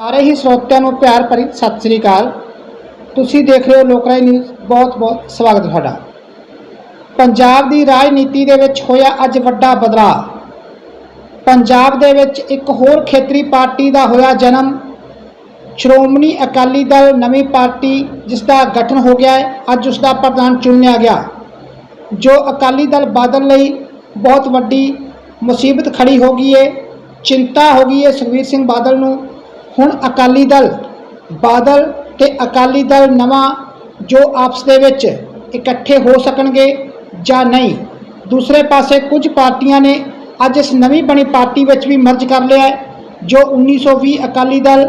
ਸਾਰੇ ਹੀ ਸਰੋਤਿਆਂ ਨੂੰ ਪਿਆਰ ਭਰੀ ਸਤਿ ਸ੍ਰੀ ਅਕਾਲ। ਤੁਸੀਂ ਦੇਖ ਰਹੇ ਹੋ ਲੋਕਰਾਈ ਨਿਊਜ਼। ਬਹੁਤ ਬਹੁਤ ਸਵਾਗਤ ਤੁਹਾਡਾ। ਪੰਜਾਬ ਦੀ ਰਾਜਨੀਤੀ ਦੇ ਵਿੱਚ ਹੋਇਆ ਅੱਜ ਵੱਡਾ ਬਦਲਾਅ। ਪੰਜਾਬ ਦੇ ਵਿੱਚ ਇੱਕ ਹੋਰ ਖੇਤਰੀ ਪਾਰਟੀ ਦਾ ਹੋਇਆ ਜਨਮ। ਸ਼੍ਰੋਮਣੀ ਅਕਾਲੀ ਦਲ ਨਵੀਂ ਪਾਰਟੀ ਜਿਸ ਦਾ ਗਠਨ ਹੋ ਗਿਆ ਹੈ, ਅੱਜ ਉਸ ਦਾ ਪ੍ਰਧਾਨ ਚੁਣਿਆ ਗਿਆ। ਜੋ ਅਕਾਲੀ ਦਲ ਬਾਦਲ ਲਈ ਬਹੁਤ ਵੱਡੀ ਮੁਸੀਬਤ ਖੜੀ ਹੋ ਗਈ ਹੈ ਚਿੰਤਾ ਹੋ ਗਈ ਹੈ ਸੁਖਬੀਰ ਸਿੰਘ ਬਾਦਲ ਨੂੰ। ਹੁਣ ਅਕਾਲੀ ਦਲ, ਬਾਦਲ ਤੇ ਅਕਾਲੀ ਦਲ ਨਵਾਂ ਜੋ ਆਪਸ ਦੇ ਵਿੱਚ ਇਕੱਠੇ ਹੋ ਸਕਣਗੇ ਜਾਂ ਨਹੀਂ, ਦੂਸਰੇ ਪਾਸੇ ਕੁਝ ਪਾਰਟੀਆਂ ਨੇ ਅੱਜ ਇਸ ਨਵੀਂ ਬਣੀ ਪਾਰਟੀ ਵਿੱਚ ਵੀ ਮਰਜ ਕਰ ਲਿਆ ਹੈ, ਜੋ 1920 ਅਕਾਲੀ ਦਲ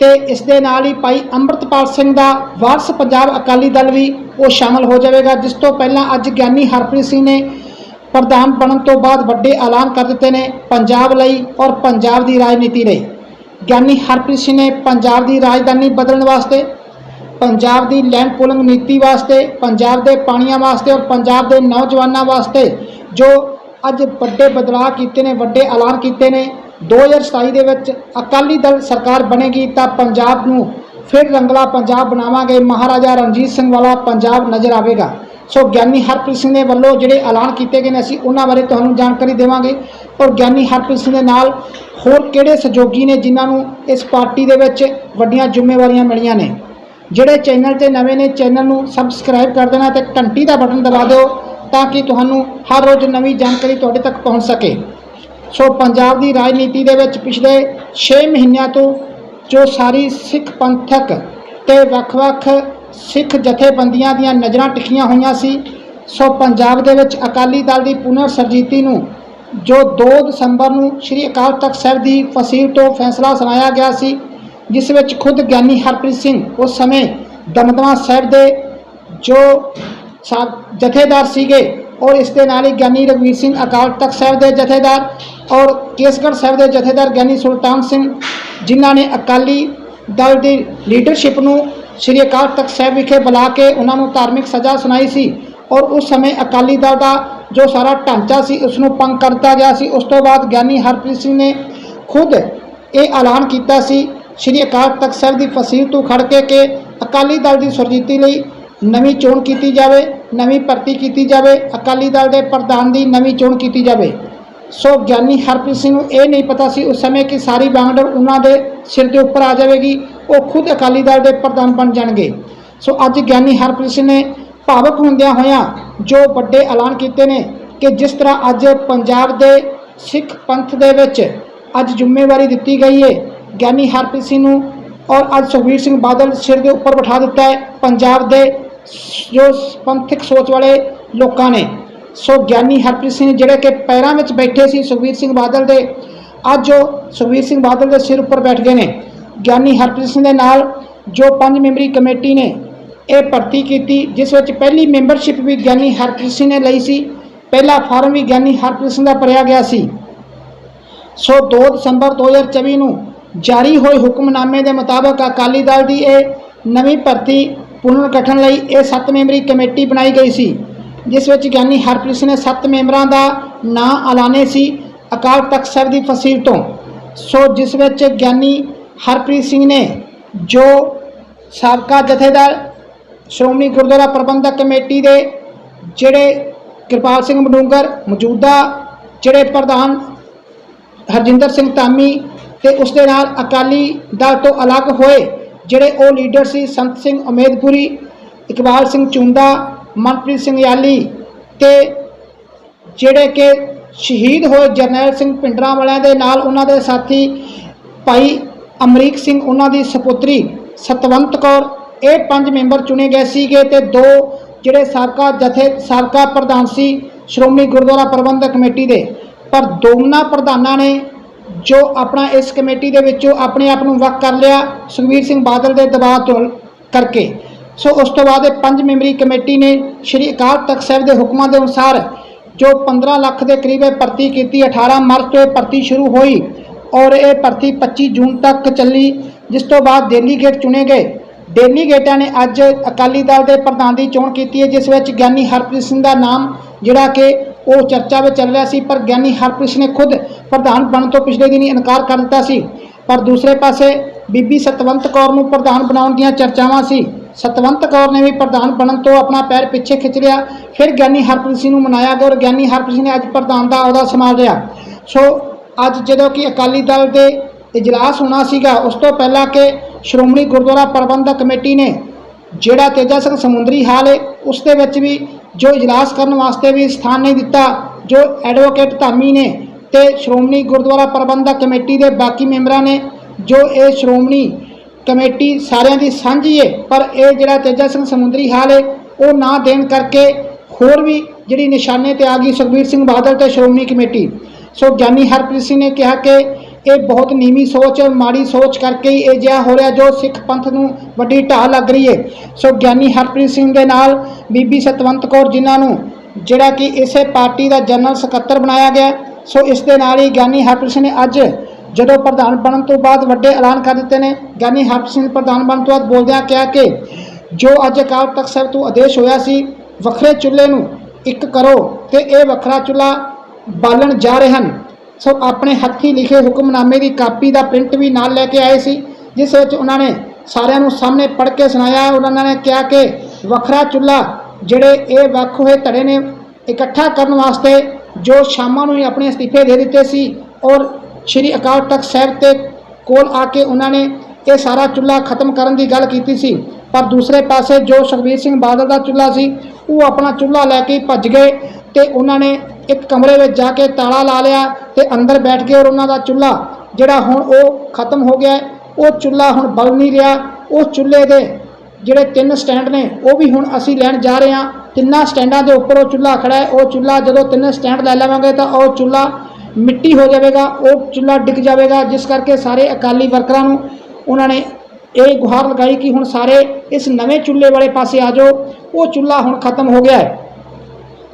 ਤੇ ਇਸ ਦੇ ਨਾਲ ਹੀ ਭਾਈ ਅੰਮ੍ਰਿਤਪਾਲ ਸਿੰਘ ਦਾ ਵਾਰਸ ਪੰਜਾਬ ਅਕਾਲੀ ਦਲ ਵੀ ਉਹ ਸ਼ਾਮਲ ਹੋ ਜਾਵੇਗਾ, ਜਿਸ ਤੋਂ ਪਹਿਲਾਂ ਅੱਜ ਗਿਆਨੀ ਹਰਪ੍ਰੀਤ ਸਿੰਘ ਨੇ ਪ੍ਰਧਾਨ ਬਣਨ ਤੋਂ ਬਾਅਦ ਵੱਡੇ ਐਲਾਨ ਕਰ ਦਿੱਤੇ ਨੇ ਪੰਜਾਬ ਲਈ ਔਰ ਪੰਜਾਬ ਦੀ ਰਾਜਨੀਤੀ ਲਈ। ਗਿਆਨੀ ਹਰਪ੍ਰੀਤ ਸਿੰਘ ਨੇ ਪੰਜਾਬ ਦੀ ਰਾਜਧਾਨੀ ਬਦਲਣ ਵਾਸਤੇ, ਪੰਜਾਬ ਦੀ ਲੈਂਡ ਪੂਲਿੰਗ ਨੀਤੀ ਵਾਸਤੇ, ਪੰਜਾਬ ਦੇ ਪਾਣੀਆਂ ਵਾਸਤੇ ਔਰ ਪੰਜਾਬ ਦੇ ਨੌਜਵਾਨਾਂ ਵਾਸਤੇ ਜੋ ਅੱਜ ਵੱਡੇ ਬਦਲਾਅ ਕੀਤੇ ਨੇ, ਵੱਡੇ ਐਲਾਨ ਕੀਤੇ ਨੇ 2027 ਦੇ ਵਿੱਚ ਅਕਾਲੀ ਦਲ ਸਰਕਾਰ ਬਣੇਗੀ ਤਾਂ ਪੰਜਾਬ ਨੂੰ ਫਿਰ ਰੰਗਲਾ ਪੰਜਾਬ ਬਣਾਵਾਂਗੇ। ਮਹਾਰਾਜਾ ਰਣਜੀਤ ਸਿੰਘ ਵਾਲਾ ਪੰਜਾਬ ਨਜ਼ਰ ਆਵੇਗਾ। ਸੋ ਗਿਆਨੀ ਹਰਪ੍ਰੀਤ ਸਿੰਘ ਦੇ ਵੱਲੋਂ ਜਿਹੜੇ ਐਲਾਨ ਕੀਤੇ ਗਏ ਨੇ, ਅਸੀਂ ਉਹਨਾਂ ਬਾਰੇ ਤੁਹਾਨੂੰ ਜਾਣਕਾਰੀ ਦੇਵਾਂਗੇ। ਔਰ ਗਿਆਨੀ ਹਰਪ੍ਰੀਤ ਸਿੰਘ ਦੇ ਨਾਲ ਹੋਰ ਕਿਹੜੇ ਸਹਿਯੋਗੀ ਨੇ ਜਿਨ੍ਹਾਂ ਨੂੰ ਇਸ ਪਾਰਟੀ ਦੇ ਵਿੱਚ ਵੱਡੀਆਂ ਜ਼ਿੰਮੇਵਾਰੀਆਂ ਮਿਲੀਆਂ ਨੇ? ਜਿਹੜੇ ਚੈਨਲ ਤੇ ਨਵੇਂ ਨੇ, ਚੈਨਲ ਨੂੰ ਸਬਸਕ੍ਰਾਈਬ ਕਰ ਦੇਣਾ ਤੇ ਘੰਟੀ ਦਾ ਬਟਨ ਦਬਾ ਦਿਓ ਤਾਂ ਕਿ ਤੁਹਾਨੂੰ ਹਰ ਰੋਜ਼ ਨਵੀਂ ਜਾਣਕਾਰੀ ਤੁਹਾਡੇ ਤੱਕ ਪਹੁੰਚ ਸਕੇ। ਸੋ ਪੰਜਾਬ ਦੀ ਰਾਜਨੀਤੀ ਦੇ ਵਿੱਚ ਪਿਛਲੇ 6 ਮਹੀਨਿਆਂ ਤੋਂ ਜੋ ਸਾਰੀ ਸਿੱਖ ਪੰਥਕ ਤੇ ਵੱਖ-ਵੱਖ ਸਿੱਖ ਜਥੇਬੰਦੀਆਂ ਦੀਆਂ ਨਜ਼ਰਾਂ ਟਿਕੀਆਂ ਹੋਈਆਂ ਸੀ। ਸੋ ਪੰਜਾਬ ਦੇ ਵਿੱਚ ਅਕਾਲੀ ਦਲ ਦੀ ਪੁਨਰ ਸਰਜੀਤੀ ਨੂੰ, ਜੋ 2 ਦਸੰਬਰ ਨੂੰ ਸ੍ਰੀ ਅਕਾਲ ਤਖਤ ਸਾਹਿਬ ਦੀ ਫਸੀਲ ਤੋਂ ਫੈਸਲਾ ਸੁਣਾਇਆ ਗਿਆ ਸੀ, ਜਿਸ ਵਿੱਚ ਖੁਦ ਗਿਆਨੀ ਹਰਪ੍ਰੀਤ ਸਿੰਘ ਉਸ ਸਮੇਂ ਦਮਦਮਾ ਸਾਹਿਬ ਦੇ ਜੋ ਸਾਬ ਜਥੇਦਾਰ ਸੀਗੇ, ਔਰ ਇਸ ਦੇ ਨਾਲ ਹੀ ਗਿਆਨੀ ਰਘਵੀਰ ਸਿੰਘ ਅਕਾਲ ਤਖਤ ਸਾਹਿਬ ਦੇ ਜਥੇਦਾਰ ਔਰ ਕੇਸਗੜ੍ਹ ਸਾਹਿਬ ਦੇ ਜਥੇਦਾਰ ਗਿਆਨੀ ਸੁਲਤਾਨ ਸਿੰਘ, ਜਿਨ੍ਹਾਂ ਨੇ ਅਕਾਲੀ ਦਲ ਦੀ ਲੀਡਰਸ਼ਿਪ ਨੂੰ ਸ੍ਰੀ ਅਕਾਲ ਤਖਤ ਸਾਹਿਬ ਵਿਖੇ ਬੁਲਾ ਕੇ ਉਹਨਾਂ ਨੂੰ ਧਾਰਮਿਕ ਸਜ਼ਾ ਸੁਣਾਈ ਸੀ ਔਰ ਉਸ ਸਮੇਂ ਅਕਾਲੀ ਦਲ ਦਾ ਜੋ ਸਾਰਾ ਢਾਂਚਾ ਸੀ ਉਸ ਨੂੰ ਪੰਗ ਕਰ ਦਿੱਤਾ ਗਿਆ ਸੀ। ਉਸ ਤੋਂ ਬਾਅਦ ਗਿਆਨੀ ਹਰਪ੍ਰੀਤ ਸਿੰਘ ਨੇ ਖੁਦ ਇਹ ਐਲਾਨ ਕੀਤਾ ਸੀ। ਸ੍ਰੀ ਅਕਾਲ ਤਖਤ ਸਾਹਿਬ ਦੀ ਫਸੀਲ ਤੋਂ ਖੜ ਕੇ ਕਿ ਅਕਾਲੀ ਦਲ ਦੀ ਸੁਰਜੀਤੀ ਲਈ ਨਵੀਂ ਚੋਣ ਕੀਤੀ ਜਾਵੇ, ਨਵੀਂ ਭਰਤੀ ਕੀਤੀ ਜਾਵੇ, ਅਕਾਲੀ ਦਲ ਦੇ ਪ੍ਰਧਾਨ ਦੀ ਨਵੀਂ ਚੋਣ ਕੀਤੀ ਜਾਵੇ। ਸੋ ਗਿਆਨੀ ਹਰਪ੍ਰੀਤ ਸਿੰਘ ਨੂੰ ਇਹ ਨਹੀਂ ਪਤਾ ਸੀ ਉਸ ਸਮੇਂ ਕਿ ਸਾਰੀ ਬਾਂਗੜ ਉਹਨਾਂ ਦੇ ਸਿਰ ਦੇ ਉੱਪਰ ਆ ਜਾਵੇਗੀ, ਉਹ ਖੁਦ ਅਕਾਲੀ ਦਲ ਦੇ ਪ੍ਰਧਾਨ ਬਣ ਜਾਣਗੇ। ਸੋ ਅੱਜ ਗਿਆਨੀ ਹਰਪ੍ਰੀਤ ਸਿੰਘ ਨੇ ਭਾਵਕ ਹੁੰਦਿਆਂ ਹੋਇਆਂ ਜੋ ਵੱਡੇ ਐਲਾਨ ਕੀਤੇ ਨੇ ਕਿ ਜਿਸ ਤਰ੍ਹਾਂ ਅੱਜ ਪੰਜਾਬ ਦੇ ਸਿੱਖ ਪੰਥ ਦੇ ਵਿੱਚ ਅੱਜ ਜ਼ਿੰਮੇਵਾਰੀ ਦਿੱਤੀ ਗਈ ਹੈ, ਗਿਆਨੀ ਹਰਪ੍ਰੀਤ ਸਿੰਘ ਨੂੰ ਔਰ ਅੱਜ ਸੁਖਬੀਰ ਸਿੰਘ ਬਾਦਲ ਸਿਰ ਦੇ ਉੱਪਰ ਬਿਠਾ ਦਿੱਤਾ ਹੈ ਪੰਜਾਬ ਦੇ ਜੋ ਪੰਥਕ ਸੋਚ ਵਾਲੇ ਲੋਕਾਂ ਨੇ। ਸੋ ਗਿਆਨੀ ਹਰਪ੍ਰੀਤ ਸਿੰਘ ਜਿਹੜੇ ਕਿ ਪੈਰਾਂ ਵਿੱਚ ਬੈਠੇ ਸੀ ਸੁਖਬੀਰ ਸਿੰਘ ਬਾਦਲ ਦੇ, ਅੱਜ ਉਹ ਸੁਖਬੀਰ ਸਿੰਘ ਬਾਦਲ ਦੇ ਸਿਰ ਉੱਪਰ ਬੈਠ ਗਏ ਨੇ। ਗਿਆਨੀ ਹਰਪ੍ਰੀਤ ਸਿੰਘ ਦੇ ਨਾਲ ਜੋ ਪੰਜ ਮੈਂਬਰੀ ਕਮੇਟੀ ਨੇ ਇਹ ਭਰਤੀ ਕੀਤੀ, ਜਿਸ ਵਿੱਚ ਪਹਿਲੀ ਮੈਂਬਰਸ਼ਿਪ ਵੀ ਗਿਆਨੀ ਹਰਪ੍ਰੀਤ ਸਿੰਘ ਨੇ ਲਈ ਸੀ। ਪਹਿਲਾ ਫਾਰਮ ਵੀ ਗਿਆਨੀ ਹਰਪ੍ਰੀਤ ਸਿੰਘ ਦਾ ਭਰਿਆ ਗਿਆ ਸੀ। ਸੋ 2 ਦਸੰਬਰ 2024 ਨੂੰ ਜਾਰੀ ਹੋਏ ਹੁਕਮਨਾਮੇ ਦੇ ਮੁਤਾਬਕ ਅਕਾਲੀ ਦਲ ਦੀ ਇਹ ਨਵੀਂ ਭਰਤੀ ਪੁਨਰ ਗਠਨ ਲਈ ਇਹ 7 ਮੈਂਬਰੀ ਕਮੇਟੀ ਬਣਾਈ ਗਈ ਸੀ। ਜਿਸ ਵਿੱਚ ਗਿਆਨੀ ਹਰਪ੍ਰੀਤ ਸਿੰਘ ਨੇ 7 ਮੈਂਬਰਾਂ ਦਾ ਨਾਂ ਐਲਾਨੇ ਸੀ ਅਕਾਲ ਤਖਤ ਸਾਹਿਬ ਦੀ ਫਸੀਲ ਤੋਂ। ਸੋ ਜਿਸ ਵਿੱਚ ਗਿਆਨੀ ਹਰਪ੍ਰੀਤ ਸਿੰਘ ਨੇ ਜੋ ਸਾਬਕਾ ਜਥੇਦਾਰ ਸ਼੍ਰੋਮਣੀ ਗੁਰਦੁਆਰਾ ਪ੍ਰਬੰਧਕ ਕਮੇਟੀ ਦੇ ਜਿਹੜੇ ਕਿਰਪਾਲ ਸਿੰਘ ਮਡੂੰਗਰ ਮੌਜੂਦਾ ਜਿਹੜੇ ਪ੍ਰਧਾਨ ਹਰਜਿੰਦਰ ਸਿੰਘ ਧਾਮੀ ਤੇ ਉਸ ਦੇ ਨਾਲ ਅਕਾਲੀ ਦਲ ਤੋਂ ਅਲੱਗ ਹੋਏ ਜਿਹੜੇ ਉਹ ਲੀਡਰ ਸੀ ਸੰਤ ਸਿੰਘ ਉਮੇਦਪੁਰੀ, ਇਕਬਾਲ ਸਿੰਘ ਚੁੰਦਾ ਮਨਪ੍ਰੀਤ ਸਿੰਘ ਯਾਲੀ ਤੇ ਜਿਹੜੇ ਕਿ ਸ਼ਹੀਦ ਹੋਏ ਜਰਨੈਲ ਸਿੰਘ ਪਿੰਡਰਾਂ ਵਾਲਿਆਂ ਦੇ ਨਾਲ ਉਹਨਾਂ ਦੇ ਸਾਥੀ ਭਾਈ ਅਮਰੀਕ ਸਿੰਘ, ਉਹਨਾਂ ਦੀ ਸੁਪੁੱਤਰੀ ਸਤਵੰਤ ਕੌਰ, ਇਹ ਪੰਜ ਮੈਂਬਰ ਚੁਣੇ ਗਏ ਸੀਗੇ ਤੇ ਦੋ ਜਿਹੜੇ ਸਾਬਕਾ ਜਥੇ, ਸਾਬਕਾ ਪ੍ਰਧਾਨ ਸੀ ਸ਼੍ਰੋਮਣੀ ਗੁਰਦੁਆਰਾ ਪ੍ਰਬੰਧਕ ਕਮੇਟੀ ਦੇ। ਪਰ ਦੋਨਾਂ ਪ੍ਰਧਾਨਾਂ ਨੇ ਜੋ ਆਪਣਾ ਇਸ ਕਮੇਟੀ ਦੇ ਵਿੱਚੋਂ ਆਪਣੇ ਆਪ ਨੂੰ ਵੱਖ ਕਰ ਲਿਆ ਸੁਖਬੀਰ ਸਿੰਘ ਬਾਦਲ ਦੇ ਦਬਾਅ ਤੋਂ ਕਰਕੇ। ਸੋ ਉਸ ਤੋਂ ਬਾਅਦ ਇਹ ਪੰਜ ਮੈਂਬਰੀ ਕਮੇਟੀ ਨੇ ਸ਼੍ਰੀ ਅਕਾਲ ਤਖਤ ਸਾਹਿਬ ਦੇ ਹੁਕਮਾਂ ਦੇ ਅਨੁਸਾਰ ਜੋ 15 ਲੱਖ ਦੇ ਕਰੀਬ ਇਹ ਭਰਤੀ ਕੀਤੀ 18 ਮਾਰਚ ਤੋਂ ਇਹ ਭਰਤੀ ਸ਼ੁਰੂ ਹੋਈ ਔਰ ਇਹ ਭਰਤੀ 25 ਜੂਨ ਤੱਕ ਚੱਲੀ, ਜਿਸ ਤੋਂ ਬਾਅਦ ਡੈਲੀਗੇਟ ਚੁਣੇ ਗਏ। ਡੈਲੀਗੇਟਾਂ ਨੇ ਅੱਜ ਅਕਾਲੀ ਦਲ ਦੇ ਪ੍ਰਧਾਨ ਦੀ ਚੋਣ ਕੀਤੀ ਹੈ, ਜਿਸ ਵਿੱਚ ਗਿਆਨੀ ਹਰਪ੍ਰੀਤ ਸਿੰਘ ਦਾ ਨਾਮ, ਜਿਹੜਾ ਕਿ ਉਹ ਚਰਚਾ ਵਿੱਚ ਚੱਲ ਰਿਹਾ ਸੀ, ਪਰ ਗਿਆਨੀ ਹਰਪ੍ਰੀਤ ਨੇ ਖੁਦ ਪ੍ਰਧਾਨ ਬਣਨ ਤੋਂ ਪਿਛਲੇ ਦਿਨੀ ਇਨਕਾਰ ਕਰ ਦਿੱਤਾ ਸੀ। ਪਰ ਦੂਸਰੇ ਪਾਸੇ ਬੀਬੀ ਸਤਵੰਤ ਕੌਰ ਨੂੰ ਪ੍ਰਧਾਨ ਬਣਾਉਣ ਦੀਆਂ ਚਰਚਾਵਾਂ ਸੀ। ਸਤਵੰਤ ਕੌਰ ਨੇ ਵੀ ਪ੍ਰਧਾਨ ਬਣਨ ਤੋਂ ਆਪਣਾ ਪੈਰ ਪਿੱਛੇ ਖਿੱਚ ਲਿਆ। ਫਿਰ ਗਿਆਨੀ ਹਰਪ੍ਰੀਤ ਸਿੰਘ ਨੂੰ ਮਨਾਇਆ ਗਿਆ ਔਰ ਗਿਆਨੀ ਹਰਪ੍ਰੀਤ ਸਿੰਘ ਨੇ ਅੱਜ ਪ੍ਰਧਾਨ ਦਾ ਅਹੁਦਾ ਸੰਭਾਲ ਲਿਆ। ਸੋ ਅੱਜ ਜਦੋਂ ਕਿ ਅਕਾਲੀ ਦਲ ਦੇ ਇਜਲਾਸ ਹੋਣਾ ਸੀਗਾ, ਉਸ ਤੋਂ ਪਹਿਲਾਂ ਕਿ ਸ਼੍ਰੋਮਣੀ ਗੁਰਦੁਆਰਾ ਪ੍ਰਬੰਧਕ ਕਮੇਟੀ ਨੇ ਜਿਹੜਾ ਤੇਜਾ ਸਿੰਘ ਸਮੁੰਦਰੀ ਹਾਲ ਹੈ ਉਸ ਦੇ ਵਿੱਚ ਵੀ ਜੋ ਇਜਲਾਸ ਕਰਨ ਵਾਸਤੇ ਵੀ ਸਥਾਨ ਨਹੀਂ ਦਿੱਤਾ, ਜੋ ਐਡਵੋਕੇਟ ਧਾਮੀ ਨੇ ਤੇ ਸ਼੍ਰੋਮਣੀ ਗੁਰਦੁਆਰਾ ਪ੍ਰਬੰਧਕ ਕਮੇਟੀ ਦੇ ਬਾਕੀ ਮੈਂਬਰਾਂ ਨੇ ਜੋ ਇਹ ਸ਼੍ਰੋਮਣੀ ਕਮੇਟੀ ਸਾਰਿਆਂ ਦੀ ਸਾਂਝੀ ਹੈ ਪਰ ਇਹ ਜਿਹੜਾ ਤੇਜਾ ਸਿੰਘ ਸਮੁੰਦਰੀ ਹਾਲ ਹੈ, ਉਹ ਨਾ ਦੇਣ ਕਰਕੇ ਹੋਰ ਵੀ ਜਿਹੜੀ ਨਿਸ਼ਾਨੇ ਤੇ ਆ ਗਈ ਸੁਖਬੀਰ ਸਿੰਘ ਬਾਦਲ ਤੇ ਸ਼੍ਰੋਮਣੀ ਕਮੇਟੀ। ਸੋ ਗਿਆਨੀ ਹਰਪ੍ਰੀਤ ਸਿੰਘ ਨੇ ਕਿਹਾ ਕਿ ਇਹ ਬਹੁਤ ਨੀਵੀਂ ਸੋਚ, ਮਾੜੀ ਸੋਚ ਕਰਕੇ ਹੀ ਇਹ ਜਿਹਾ ਹੋ ਰਿਹਾ ਜੋ ਸਿੱਖ ਪੰਥ ਨੂੰ ਵੱਡੀ ਢਾਹ ਲੱਗ ਰਹੀ ਹੈ। ਸੋ ਗਿਆਨੀ ਹਰਪ੍ਰੀਤ ਸਿੰਘ ਦੇ ਨਾਲ ਬੀਬੀ ਸਤਵੰਤ ਕੌਰ ਜਿਨ੍ਹਾਂ ਨੂੰ ਜਿਹੜਾ ਕਿ ਇਸੇ ਪਾਰਟੀ ਦਾ ਜਨਰਲ ਸਕੱਤਰ ਬਣਾਇਆ ਗਿਆ ਸੋ ਇਸ ਦੇ ਨਾਲ ਹੀ ਗਿਆਨੀ ਹਰਪ੍ਰੀਤ ਸਿੰਘ ਨੇ ਅੱਜ ਜਦੋਂ ਪ੍ਰਧਾਨ ਬਣਨ ਤੋਂ ਬਾਅਦ ਵੱਡੇ ਐਲਾਨ ਕਰ ਦਿੱਤੇ ਨੇ, ਗਿਆਨੀ ਹਰਪ੍ਰੀਤ ਸਿੰਘ ਪ੍ਰਧਾਨ ਬਣਨ ਤੋਂ ਬਾਅਦ ਬੋਲਦਿਆਂ ਕਿਹਾ ਕਿ ਜੋ ਅੱਜ ਅਕਾਲ ਤਖਤ ਸਾਹਿਬ ਤੋਂ ਆਦੇਸ਼ ਹੋਇਆ ਸੀ, ਵੱਖਰੇ ਚੁੱਲ੍ਹੇ ਨੂੰ ਇੱਕ ਕਰੋ ਤੇ ਇਹ ਵੱਖਰਾ ਚੁੱਲ੍ਹਾ ਬਾਲਣ ਜਾ ਰਹੇ ਹਨ। ਸੋ ਆਪਣੇ ਹੱਥੀਂ ਲਿਖੇ ਹੁਕਮਨਾਮੇ ਦੀ ਕਾਪੀ ਦਾ ਪ੍ਰਿੰਟ ਵੀ ਨਾਲ ਲੈ ਕੇ ਆਏ ਸੀ, ਜਿਸ ਵਿੱਚ ਉਹਨਾਂ ਨੇ ਸਾਰਿਆਂ ਨੂੰ ਸਾਹਮਣੇ ਪੜ੍ਹ ਕੇ ਸੁਣਾਇਆ। ਉਹਨਾਂ ਨੇ ਕਿਹਾ ਕਿ ਵੱਖਰਾ ਚੁੱਲ੍ਹਾ ਜਿਹੜੇ ਇਹ ਵੱਖ ਹੋਏ ਧੜੇ ਨੇ, ਇਕੱਠਾ ਕਰਨ ਵਾਸਤੇ ਜੋ ਸ਼ਾਮਾਂ ਨੂੰ ਹੀ ਆਪਣੇ ਅਸਤੀਫੇ ਦੇ ਦਿੱਤੇ ਸੀ ਔਰ ਸ਼੍ਰੀ ਅਕਾਲ ਤਖਤ ਸਾਹਿਬ ਤੇ ਕੋਲ ਆ ਕੇ ਉਹਨਾਂ ਨੇ ਇਹ ਸਾਰਾ ਚੁੱਲ੍ਹਾ ਖਤਮ ਕਰਨ ਦੀ ਗੱਲ ਕੀਤੀ ਸੀ, ਪਰ ਦੂਸਰੇ ਪਾਸੇ ਜੋ ਸੁਖਬੀਰ ਸਿੰਘ ਬਾਦਲ ਦਾ ਚੁੱਲ੍ਹਾ ਸੀ, ਉਹ ਆਪਣਾ ਚੁੱਲ੍ਹਾ ਲੈ ਕੇ ਭੱਜ ਗਏ ਤੇ ਉਹਨਾਂ ਨੇ ਇੱਕ ਕਮਰੇ ਵਿੱਚ ਜਾ ਕੇ ਤਾਲਾ ਲਾ ਲਿਆ ਤੇ ਅੰਦਰ ਬੈਠ ਕੇ ਔਰ ਉਹਨਾਂ ਦਾ ਚੁੱਲ੍ਹਾ ਜਿਹੜਾ ਹੁਣ ਉਹ ਖਤਮ ਹੋ ਗਿਆ ਉਹ ਚੁੱਲ੍ਹਾ ਹੁਣ ਬਲ ਨਹੀਂ ਰਿਹਾ, ਉਹ ਚੁੱਲ੍ਹੇ ਦੇ ਜਿਹੜੇ ਤਿੰਨ ਸਟੈਂਡ ਨੇ, ਉਹ ਵੀ ਹੁਣ ਅਸੀਂ ਲੈਣ ਜਾ ਰਹੇ ਹਾਂ। ਤਿੰਨਾਂ ਸਟੈਂਡਾਂ ਦੇ ਉੱਪਰ ਉਹ ਚੁੱਲ੍ਹਾ ਖੜਾ ਹੈ। ਉਹ ਚੁੱਲ੍ਹਾ ਜਦੋਂ ਤਿੰਨ ਸਟੈਂਡ ਲੈ ਲਵਾਂਗੇ ਤਾਂ ਉਹ ਚੁੱਲ੍ਹਾ ਮਿੱਟੀ ਹੋ ਜਾਵੇਗਾ, ਉਹ ਚੁੱਲ੍ਹਾ ਡਿੱਗ ਜਾਵੇਗਾ। ਜਿਸ ਕਰਕੇ ਸਾਰੇ ਅਕਾਲੀ ਵਰਕਰਾਂ ਨੂੰ ਉਹਨਾਂ ਨੇ ਇਹ ਗੁਹਾਰ ਲਗਾਈ ਕਿ ਹੁਣ ਸਾਰੇ ਇਸ ਨਵੇਂ ਚੁੱਲ੍ਹੇ ਵਾਲੇ ਪਾਸੇ ਆ ਜਾਓ। ਉਹ ਚੁੱਲ੍ਹਾ ਹੁਣ ਖਤਮ ਹੋ ਗਿਆ ਹੈ।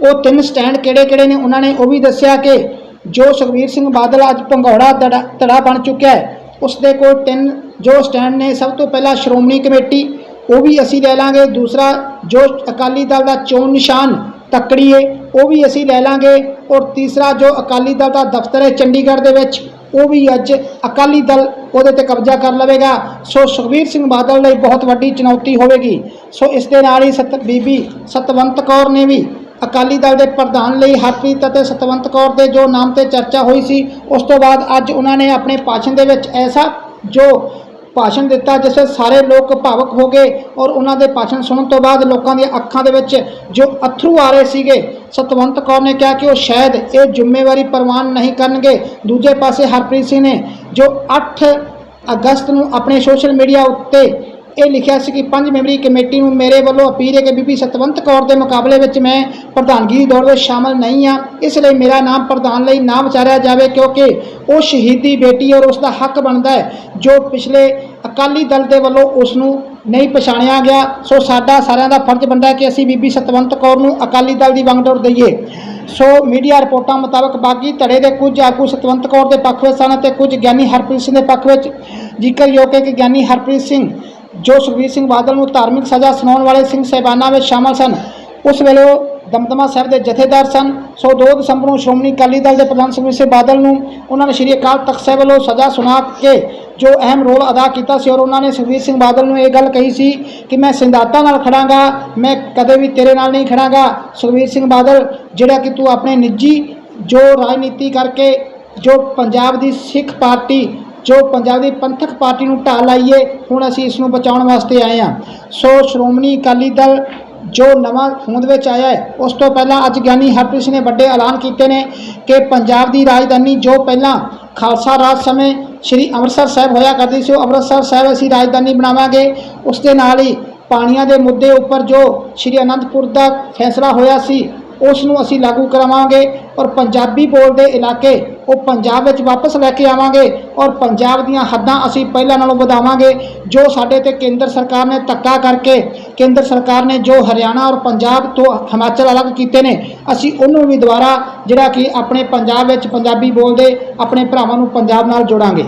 ਉਹ ਤਿੰਨ ਸਟੈਂਡ ਕਿਹੜੇ-ਕਿਹੜੇ ਨੇ? ਉਹਨਾਂ ਨੇ ਉਹ ਵੀ ਦੱਸਿਆ ਕਿ ਜੋ ਸੁਖਬੀਰ ਸਿੰਘ ਬਾਦਲ ਅੱਜ ਭੰਗੌੜਾ ਧੜਾ ਧੜਾ ਬਣ ਚੁੱਕਿਆ ਹੈ, ਉਸ ਦੇ ਕੋਲ ਤਿੰਨ ਜੋ ਸਟੈਂਡ ਨੇ, ਸਭ ਤੋਂ ਪਹਿਲਾਂ ਸ਼੍ਰੋਮਣੀ ਕਮੇਟੀ, ਉਹ ਵੀ ਅਸੀਂ ਲੈ ਲਾਂਗੇ। ਦੂਸਰਾ ਜੋ ਅਕਾਲੀ ਦਲ ਦਾ ਚੋਣ ਨਿਸ਼ਾਨ ਤੱਕੜੀ ਏ, ਉਹ ਵੀ ਅਸੀਂ ਲੈ ਲਾਂਗੇ। ਔਰ ਤੀਸਰਾ, ਜੋ ਅਕਾਲੀ ਦਲ ਦਾ ਦਫ਼ਤਰ ਹੈ ਚੰਡੀਗੜ੍ਹ ਦੇ ਵਿੱਚ, ਉਹ ਵੀ ਅੱਜ ਅਕਾਲੀ ਦਲ ਉਹਦੇ ਤੇ ਕਬਜ਼ਾ ਕਰ ਲਵੇਗਾ। ਸੋ ਸੁਖਬੀਰ ਸਿੰਘ ਬਾਦਲ ਲਈ ਬਹੁਤ ਵੱਡੀ ਚੁਣੌਤੀ ਹੋਵੇਗੀ। ਸੋ ਇਸ ਦੇ ਨਾਲ ਹੀ ਸਤ, ਬੀਬੀ ਸਤਵੰਤ ਕੌਰ ਨੇ ਵੀ ਅਕਾਲੀ ਦਲ ਦੇ ਪ੍ਰਧਾਨ ਲਈ ਹਰਪ੍ਰੀਤ ਅਤੇ ਸਤਵੰਤ ਕੌਰ ਦੇ ਜੋ ਨਾਮ ਤੇ ਚਰਚਾ ਹੋਈ ਸੀ, ਉਸ ਤੋਂ ਬਾਅਦ ਅੱਜ ਉਹਨਾਂ ਨੇ ਆਪਣੇ ਭਾਸ਼ਣ ਦੇ ਵਿੱਚ ਐਸਾ ਜੋ ਭਾਸ਼ਣ ਦਿੱਤਾ, ਜਿਸ ਵਿੱਚ ਸਾਰੇ ਲੋਕ ਭਾਵਕ ਹੋ ਗਏ ਔਰ ਉਹਨਾਂ ਦੇ ਭਾਸ਼ਣ ਸੁਣਨ ਤੋਂ ਬਾਅਦ ਲੋਕਾਂ ਦੀਆਂ ਅੱਖਾਂ ਦੇ ਵਿੱਚ ਜੋ ਅਥਰੂ ਆ ਰਹੇ ਸੀਗੇ, ਸਤਵੰਤ ਕੌਰ ਨੇ ਕਿਹਾ ਕਿ ਉਹ ਸ਼ਾਇਦ ਇਹ ਜ਼ਿੰਮੇਵਾਰੀ ਪ੍ਰਵਾਨ ਨਹੀਂ ਕਰਨਗੇ। ਦੂਜੇ ਪਾਸੇ ਹਰਪ੍ਰੀਤ ਸਿੰਘ ਨੇ ਜੋ 8 ਅਗਸਤ ਨੂੰ ਆਪਣੇ ਸੋਸ਼ਲ ਮੀਡੀਆ ਉੱਤੇ ਇਹ ਲਿਖਿਆ ਸੀ ਕਿ ਪੰਜ ਮੈਂਬਰੀ ਕਮੇਟੀ ਨੂੰ ਮੇਰੇ ਵੱਲੋਂ ਅਪੀਲ ਹੈ ਕਿ ਬੀਬੀ ਸਤਵੰਤ ਕੌਰ ਦੇ ਮੁਕਾਬਲੇ ਵਿੱਚ ਮੈਂ ਪ੍ਰਧਾਨਗੀ ਦੀ ਦੌੜ ਵਿੱਚ ਸ਼ਾਮਲ ਨਹੀਂ ਹਾਂ। ਇਸ ਲਈ ਮੇਰਾ ਨਾਮ ਪ੍ਰਧਾਨ ਲਈ ਨਾ ਵਿਚਾਰਿਆ ਜਾਵੇ ਕਿਉਂਕਿ ਉਹ ਸ਼ਹੀਦੀ ਬੇਟੀ ਔਰ ਉਸ ਦਾ ਹੱਕ ਬਣਦਾ ਹੈ, ਜੋ ਪਿਛਲੇ ਅਕਾਲੀ ਦਲ ਦੇ ਵੱਲੋਂ ਉਸ ਨੂੰ ਨਹੀਂ ਪਛਾਣਿਆ ਗਿਆ। ਸੋ ਸਾਡਾ ਸਾਰਿਆਂ ਦਾ ਫਰਜ਼ ਬਣਦਾ ਹੈ ਕਿ ਅਸੀਂ ਬੀਬੀ ਸਤਵੰਤ ਕੌਰ ਨੂੰ ਅਕਾਲੀ ਦਲ ਦੀ ਵੰਗਡੋਰ ਦਈਏ। ਸੋ ਮੀਡੀਆ ਰਿਪੋਰਟਾਂ ਮੁਤਾਬਕ ਬਾਗੀ ਧੜੇ ਦੇ ਕੁਝ ਆਗੂ ਸਤਵੰਤ ਕੌਰ ਦੇ ਪੱਖ ਵਿੱਚ ਸਨ ਅਤੇ ਕੁਝ ਗਿਆਨੀ ਹਰਪ੍ਰੀਤ ਸਿੰਘ ਦੇ ਪੱਖ ਵਿੱਚ ਜ਼ਿਕਰਯੋਗ ਹੈ ਕਿ ਗਿਆਨੀ ਹਰਪ੍ਰੀਤ ਸਿੰਘ ਜੋ ਸੁਖਬੀਰ ਸਿੰਘ ਬਾਦਲ ਨੂੰ ਧਾਰਮਿਕ ਸਜ਼ਾ ਸੁਣਾਉਣ ਵਾਲੇ ਸਿੰਘ ਸਾਹਿਬਾਨਾਂ ਵਿੱਚ ਸ਼ਾਮਲ ਸਨ, ਉਸ ਵੇਲੇ ਉਹ ਦਮਦਮਾ ਸਾਹਿਬ ਦੇ ਜਥੇਦਾਰ ਸਨ। ਸੋ 2 ਦਸੰਬਰ ਨੂੰ ਸ਼੍ਰੋਮਣੀ ਅਕਾਲੀ ਦਲ ਦੇ ਪ੍ਰਧਾਨ ਸੁਖਬੀਰ ਸਿੰਘ ਬਾਦਲ ਨੂੰ ਉਹਨਾਂ ਨੇ ਸ਼੍ਰੀ ਅਕਾਲ ਤਖਤ ਸਾਹਿਬ ਵੱਲੋਂ ਸਜ਼ਾ ਸੁਣਾ ਕੇ ਜੋ ਅਹਿਮ ਰੋਲ ਅਦਾ ਕੀਤਾ ਸੀ ਔਰ ਉਹਨਾਂ ਨੇ ਸੁਖਬੀਰ ਸਿੰਘ ਬਾਦਲ ਨੂੰ ਇਹ ਗੱਲ ਕਹੀ ਸੀ ਕਿ ਮੈਂ ਸਿੰਦਾਤਾ ਨਾਲ ਖੜਾਂਗਾ, ਮੈਂ ਕਦੇ ਵੀ ਤੇਰੇ ਨਾਲ ਨਹੀਂ ਖੜਾਂਗਾ। ਸੁਖਬੀਰ ਸਿੰਘ ਬਾਦਲ, ਜਿਹੜਾ ਕਿ ਤੂੰ ਆਪਣੇ ਨਿੱਜੀ ਜੋ ਰਾਜਨੀਤੀ ਕਰਕੇ ਜੋ ਪੰਜਾਬ ਦੀ ਸਿੱਖ ਪਾਰਟੀ ਜੋ ਪੰਜਾਬ ਦੀ ਪੰਥਕ ਪਾਰਟੀ ਨੂੰ ਢਾਹ ਲਾਈਏ, ਹੁਣ ਅਸੀਂ ਇਸ ਨੂੰ ਬਚਾਉਣ ਵਾਸਤੇ ਆਏ ਹਾਂ। ਸੋ ਸ਼੍ਰੋਮਣੀ ਅਕਾਲੀ ਦਲ ਜੋ ਨਵਾਂ ਹੋਂਦ ਵਿੱਚ ਆਇਆ ਹੈ, ਉਸ ਤੋਂ ਪਹਿਲਾਂ ਅੱਜ ਗਿਆਨੀ ਹਰਪ੍ਰੀਤ ਸਿੰਘ ਨੇ ਵੱਡੇ ਐਲਾਨ ਕੀਤੇ ਨੇ ਕਿ ਪੰਜਾਬ ਦੀ ਰਾਜਧਾਨੀ ਜੋ ਪਹਿਲਾਂ ਖਾਲਸਾ ਰਾਜ ਸਮੇਂ ਸ੍ਰੀ ਅੰਮ੍ਰਿਤਸਰ ਸਾਹਿਬ ਹੋਇਆ ਕਰਦੀ ਸੀ, ਉਹ ਅੰਮ੍ਰਿਤਸਰ ਸਾਹਿਬ ਅਸੀਂ ਰਾਜਧਾਨੀ ਬਣਾਵਾਂਗੇ। ਉਸ ਦੇ ਨਾਲ ਹੀ ਪਾਣੀਆਂ ਦੇ ਮੁੱਦੇ ਉੱਪਰ ਜੋ ਸ੍ਰੀ ਅਨੰਦਪੁਰ ਦਾ ਫੈਸਲਾ ਹੋਇਆ ਸੀ ਉਸ ਨੂੰ ਅਸੀਂ ਲਾਗੂ ਕਰਾਵਾਂਗੇ ਔਰ ਪੰਜਾਬੀ ਬੋਲਦੇ ਇਲਾਕੇ ਉਹ ਪੰਜਾਬ ਵਿੱਚ ਵਾਪਸ ਲੈ ਕੇ ਆਵਾਂਗੇ ਔਰ ਪੰਜਾਬ ਦੀਆਂ ਹੱਦਾਂ ਅਸੀਂ ਪਹਿਲਾਂ ਨਾਲੋਂ ਵਧਾਵਾਂਗੇ, ਜੋ ਸਾਡੇ ਤੇ ਕੇਂਦਰ ਸਰਕਾਰ ਨੇ ਧੱਕਾ ਕਰਕੇ, ਕੇਂਦਰ ਸਰਕਾਰ ਨੇ ਜੋ ਹਰਿਆਣਾ ਔਰ ਪੰਜਾਬ ਤੋਂ ਹਿਮਾਚਲ ਅਲੱਗ ਕੀਤੇ ਨੇ, ਅਸੀਂ ਉਹਨੂੰ ਵੀ ਦੁਬਾਰਾ ਜਿਹੜਾ ਕਿ ਆਪਣੇ ਪੰਜਾਬ ਵਿੱਚ ਪੰਜਾਬੀ ਬੋਲਦੇ, ਆਪਣੇ ਭਰਾਵਾਂ ਨੂੰ ਪੰਜਾਬ ਨਾਲ ਜੋੜਾਂਗੇ।